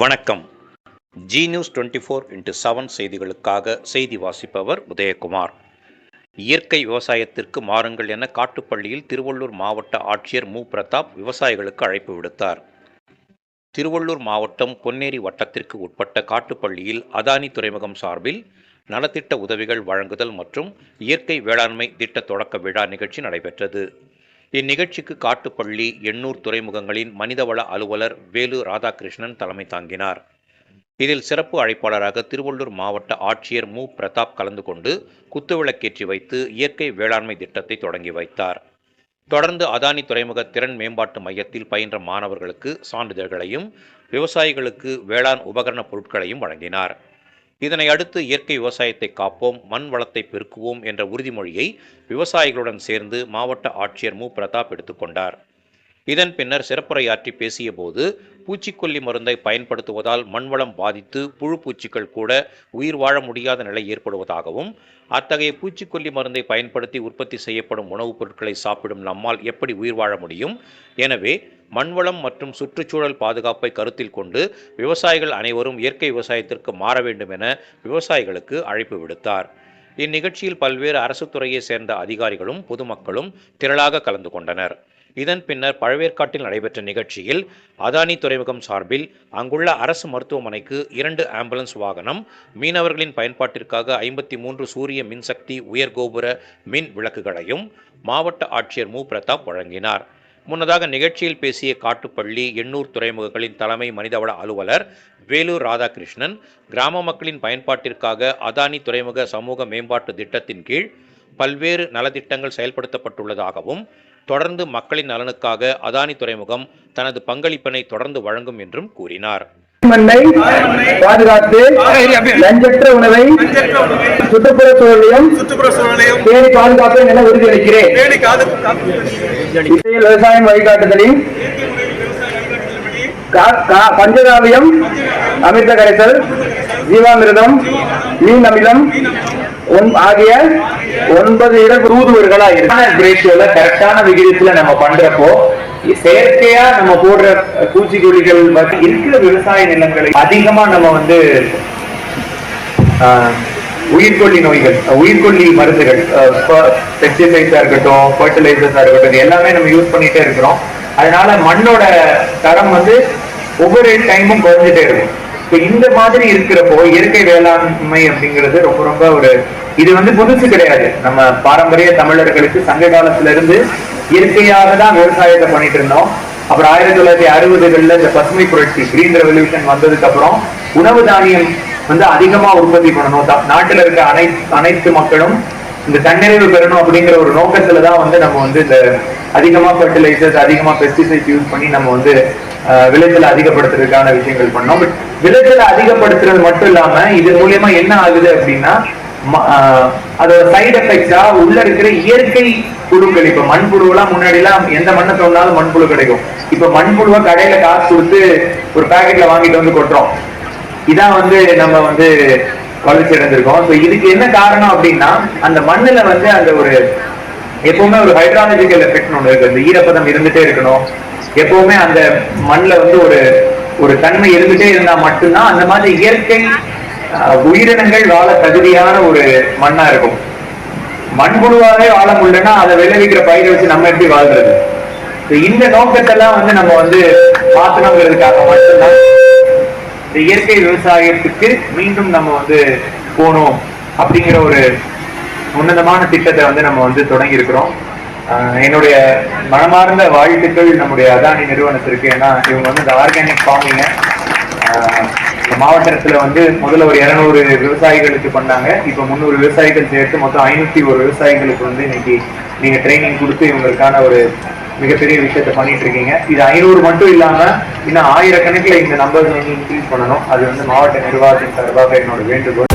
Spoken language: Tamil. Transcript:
வணக்கம். G news twenty four into seven செய்திகளுக்காக செய்தி வாசிப்பவர் உதயகுமார். இயற்கை விவசாயத்திற்கு மாறுங்கள் என காட்டுப்பள்ளியில் திருவள்ளூர் மாவட்ட ஆட்சியர் மு. பிரதாப் விவசாயிகளுக்கு அழைப்பு விடுத்தார். திருவள்ளூர் மாவட்டம் பொன்னேரி வட்டத்திற்கு உட்பட்ட காட்டுப்பள்ளியில் அதானி துறைமுகம் சார்பில் நலத்திட்ட உதவிகள் வழங்குதல் மற்றும் இயற்கை வேளாண்மை திட்ட தொடக்க விழா நிகழ்ச்சி நடைபெற்றது. இந்நிகழ்ச்சிக்கு காட்டுப்பள்ளி எண்ணூர் துறைமுகங்களின் மனிதவள அலுவலர் வேலு ராதாகிருஷ்ணன் தலைமை தாங்கினார். இதில் சிறப்பு அழைப்பாளராக திருவள்ளூர் மாவட்ட ஆட்சியர் மு. பிரதாப் கலந்து கொண்டு குத்துவிளக்கேற்றி வைத்து இயற்கை வேளாண்மை திட்டத்தை தொடங்கி வைத்தார். தொடர்ந்து அதானி துறைமுக திறன் மேம்பாட்டு மையத்தில் பயின்ற மாணவர்களுக்கு சான்றிதழ்களையும் விவசாயிகளுக்கு வேளாண் உபகரண பொருட்களையும் வழங்கினார். இதனை அடுத்து இயற்கை விவசாயத்தை காப்போம் மண் வளத்தை பெருக்குவோம் என்ற உறுதிமொழியை விவசாயிகளுடன் சேர்ந்து மாவட்ட ஆட்சியர் மு. பிரதாப் எடுத்துக்கொண்டார் இதன் பின்னர் சிறப்புரையாற்றி பேசிய போது பூச்சிக்கொல்லி மருந்தை பயன்படுத்துவதால் மண்வளம் பாதித்து புழு பூச்சிகள் கூட உயிர் வாழ முடியாத நிலை ஏற்படுவதாகவும் அத்தகைய பூச்சிக்கொல்லி மருந்தை பயன்படுத்தி உற்பத்தி செய்யப்படும் உணவுப் பொருட்களை சாப்பிடும் நம்மால் எப்படி உயிர் வாழ முடியும்? எனவே மண்வளம் மற்றும் சுற்றுச்சூழல் பாதுகாப்பை கருத்தில் கொண்டு விவசாயிகள் அனைவரும் இயற்கை விவசாயத்திற்கு மாற வேண்டும் என விவசாயிகளுக்கு அழைப்பு விடுத்தார். இந்நிகழ்ச்சியில் பல்வேறு அரசு துறையை சேர்ந்த அதிகாரிகளும் பொதுமக்களும் திரளாக கலந்து கொண்டனர். இதன் பின்னர் பழவேற்காட்டில் நடைபெற்ற நிகழ்ச்சியில் அதானி துறைமுகம் சார்பில் அங்குள்ள அரசு மருத்துவமனைக்கு இரண்டு ஆம்புலன்ஸ் வாகனம் மீனவர்களின் பயன்பாட்டிற்காக ஐம்பத்தி மூன்று சூரிய மின்சக்தி உயர்கோபுர மின் விளக்குகளையும் மாவட்ட ஆட்சியர் மு. பிரதாப் வழங்கினார். முன்னதாக நிகழ்ச்சியில் பேசிய காட்டுப்பள்ளி எண்ணூர் துறைமுகங்களின் தலைமை மனிதவள அலுவலர் வேலூர் ராதாகிருஷ்ணன் கிராம மக்களின் பயன்பாட்டிற்காக அதானி துறைமுக சமூக மேம்பாட்டு திட்டத்தின் கீழ் பல்வேறு நலத்திட்டங்கள் செயல்படுத்தப்பட்டுள்ளதாகவும் தொடர்ந்து மக்களின் நலனுக்காக அதானி துறைமுகம் தனது பங்களிப்பினை தொடர்ந்து வழங்கும் என்றும் கூறினார். மண்ணை பாதுகாத்து லஞ்சற்ற உணவை சுற்றுப்புற சூழலையும் பேணி பாதுகாப்பேன் என உறுதியளிக்கிறேன். விவசாயம் வழிகாட்டுதலின் பஞ்சகாவியம் அமிர்த கரைசல் ஜீவாமிர்தம் மீன் அமிலம் ஆகிய ஒன்பது இடம் ரூதுவர்களா ரேஷியோல கரெக்டான விகிதத்துல நம்ம பண்றப்போ செயற்கையா நம்ம போடுற பூச்சிக்கொல்லிகள் இருக்கிற விவசாய நிலங்களை அதிகமா நம்ம வந்து ஆஹ், உயிர்கொல்லி நோய்கள் உயிர்கொல்லி மருந்துகள் பெஸ்டிசைட்ஸா இருக்கட்டும் ஃபர்டிலைசர்ஸா இருக்கட்டும் எல்லாமே நம்ம யூஸ் பண்ணிட்டே இருக்கிறோம். அதனால மண்ணோட தரம் வந்து ஒவ்வொரு டைமும் குறைஞ்சிட்டே இருக்கும். இப்போ இந்த மாதிரி இருக்கிறப்போ இயற்கை வேளாண்மை அப்படிங்கிறது ரொம்ப ரொம்ப ஒரு இது வந்து புதுசு கிடையாது. நம்ம பாரம்பரிய தமிழர்களுக்கு சங்க காலத்துல இருந்து இயற்கையாக தான் விவசாயத்தை பண்ணிட்டு இருந்தோம். அப்புறம் ஆயிரத்தி தொள்ளாயிரத்தி அறுபதுகள்ல இந்த பசுமை புரட்சி கிரீன் ரெவல்யூஷன் வந்ததுக்கு அப்புறம் உணவு தானியம் வந்து அதிகமா உற்பத்தி பண்ணணும். தா- நாட்டுல இருக்க அனைத்து அனைத்து மக்களும் இந்த தன்னிறைவு பெறணும் அப்படிங்கிற ஒரு நோக்கத்துல தான் வந்து நம்ம வந்து இந்த அதிகமா ஃபர்டிலைசர்ஸ் அதிகமா பெஸ்டிசைட்ஸ் யூஸ் பண்ணி நம்ம வந்து விளைச்சலை அதிகப்படுத்துறதுக்கான விஷயங்கள் பண்ணோம். பட் விளைச்சலை அதிகப்படுத்துறது மட்டும் இல்லாம இது மூலியமா என்ன ஆகுது அப்படின்னா அதோட சைடு எஃபெக்ட்ஸா உள்ள இருக்கிற இயற்கை புழுக்கள் இப்ப மண்புழுவெல்லாம் முன்னாடி எல்லாம் எந்த மண்ணை தோணாலும் மண்புழு கிடைக்கும். இப்ப மண்புழுவை கடையில காசு கொடுத்து ஒரு பேக்கெட்ல வாங்கிட்டு வந்து கொட்டுறோம். இதான் வந்து நம்ம வந்து வளர்ச்சி அடைஞ்சிருக்கோம். ஸோ இதுக்கு என்ன காரணம் அப்படின்னா அந்த மண்ணுல வந்து அந்த ஒரு எப்பவுமே ஒரு ஹைட்ராலஜிக்கல் எஃபெக்ட் ஒன்று இருக்கு. அந்த ஈரப்பதம் இருந்துட்டே இருக்கணும். எப்பவுமே அந்த மண்ணில் வந்து ஒரு ஒரு தன்மை இருந்துட்டே இருந்தா மட்டும்தான் அந்த மாதிரி இயற்கை உயிரினங்கள் வாழ தகுதியான ஒரு மண்ணா இருக்கும். மண்புழுவாவே வாழ முடியலன்னா அதை விளைவிக்கிற பயிரை வச்சு நம்ம எப்படி வாழ்றது? இந்த நோக்கத்தெல்லாம் வந்து நம்ம வந்து மாத்தணுங்கிறதுக்காக மட்டும்தான் இந்த இயற்கை விவசாயத்துக்கு மீண்டும் நம்ம வந்து போகணும் அப்படிங்கிற ஒரு உன்னதமான திட்டத்தை வந்து நம்ம வந்து தொடங்கி இருக்கிறோம் என்னுடைய மனமார்ந்த வாழ்த்துக்கள் நம்முடைய அதானி நிறுவனத்திற்கு. ஏன்னா இவங்க வந்து இந்த ஆர்கானிக் ஃபார்மிங்க மாவட்டத்துல வந்து முதல்ல ஒரு இருநூறு விவசாயிகளுக்கு பண்ணாங்க. இப்போ முந்நூறு விவசாயிகள் சேர்த்து மொத்தம் ஐநூத்தி ஒரு விவசாயிகளுக்கு வந்து இன்னைக்கு நீங்க ட்ரைனிங் கொடுத்து இவங்களுக்கான ஒரு மிகப்பெரிய விஷயத்த பண்ணிட்டு இருக்கீங்க. இது ஐநூறு மட்டும் இல்லாம இன்னும் ஆயிரக்கணக்கில் இந்த நம்பர்ஸ் வந்து இன்க்ரீஸ் பண்ணணும். அது வந்து மாவட்ட நிர்வாகத்தின் சார்பாக என்னோட வேண்டுகோள்.